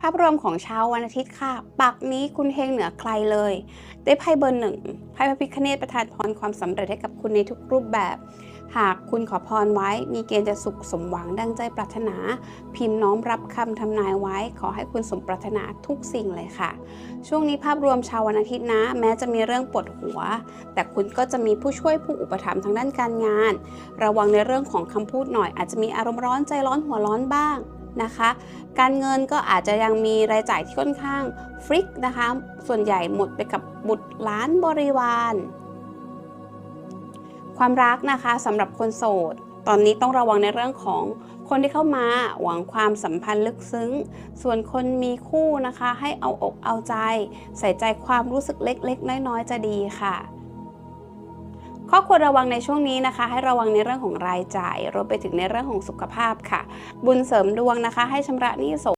ภาพรวมของเช้าวันอาทิตย์ค่ะ ปักนี้คุณเฮงเหนือใครเลย ได้ไพ่เบอร์หนึ่งไพ่พระพิคเนตประทานพรความสำเร็จให้กับคุณในทุกรูปแบบ หากคุณขอพรไว้ มีเกณฑ์จะสุขสมหวังดังใจปรารถนา พิมพ์น้อมรับคำทำนายไว้ ขอให้คุณสมปรารถนาทุกสิ่งเลยค่ะ ช่วงนี้ภาพรวมชาววันอาทิตย์นะ แม้จะมีเรื่องปวดหัว แต่คุณก็จะมีผู้ช่วยผู้อุปถัมภ์ทางด้านการงาน ระวังในเรื่องของคำพูดหน่อย อาจจะมีอารมณ์ร้อนใจร้อนหัวร้อนบ้าง นะคะ การเงินก็อาจจะยังมีรายจ่ายที่ค่อนข้างฟริกนะคะ ส่วนใหญ่หมดไปกับบุตรหล้านบริวาร ความรักนะคะสำหรับคนโสด ตอนนี้ต้องระวังในเรื่องของคนที่เข้ามาหวังความสัมพันธ์ลึกซึ้ง ส่วนคนมีคู่นะคะ ให้เอาอกเอาใจ ใส่ใจความรู้สึกเล็กๆ น้อยๆ จะดีค่ะ ข้อควรระวังในช่วงนี้นะคะ ให้ระวังในเรื่องของรายจ่ายรวมไปถึงในเรื่องของสุขภาพค่ะ บุญเสริมดวงนะคะ ให้ชำระหนี้ส